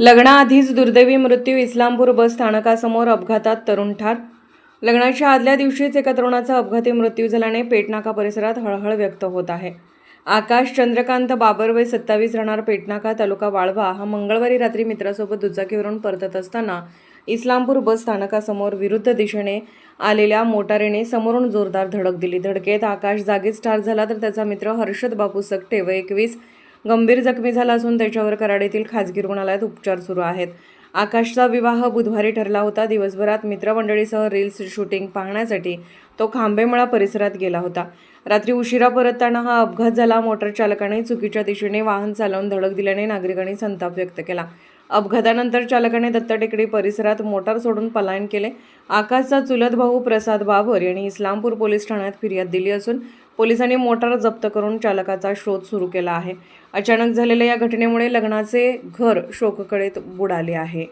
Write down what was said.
लग्नाआधीच दुर्दैवी मृत्यू इस्लामपूर बस स्थानकासमोर अपघातात तरुण ठार. लग्नाच्या आदल्या दिवशीच एका तरुणाचा अपघाती मृत्यू झाल्याने पेटनाका परिसरात हळहळ व्यक्त होत आहे. आकाश चंद्रकांत बाबर वय सत्तावीस राहणार पेटनाका तालुका वाळवा. हा मंगळवारी रात्री मित्रासोबत दुचाकीवरून परतत असताना इस्लामपूर बस स्थानकासमोर विरुद्ध दिशेने आलेल्या मोटारीने समोरून जोरदार धडक दिली. धडकेत आकाश जागीच ठार झाला तर त्याचा मित्र हर्षद बापू सकटे व एकवीस गंभीर जखमी झाला असून त्याच्यावर कराड येथील खाजगी रुग्णालयात उपचार सुरू आहेत. आकाशचा विवाह बुधवारी ठरला होता. दिवसभरात मित्रमंडळीसह रील्स शूटिंग पाहण्यासाठी तो खांबेमळा परिसरात गेला होता. रात्री उशिरा परतताना हा अपघात झाला. मोटर चालकाने चुकीच्या दिशेने वाहन चालवून धडक दिल्याने नागरिकांनी संताप व्यक्त केला. अपघातानंतर चालकाने दत्त टेकडी परिसरात मोटार सोडून पलायन केले. आकाशचा चुलत भाऊ प्रसाद बाबर यांनी इस्लामपूर पोलीस ठाण्यात फिर्याद दिली असून पोलिसांनी मोटार जप्त करून चालकाचा शोध सुरू केला आहे. अचानक झालेल्या या घटनेमुळे लग्नाचे घर शोककळेत बुडाले आहे.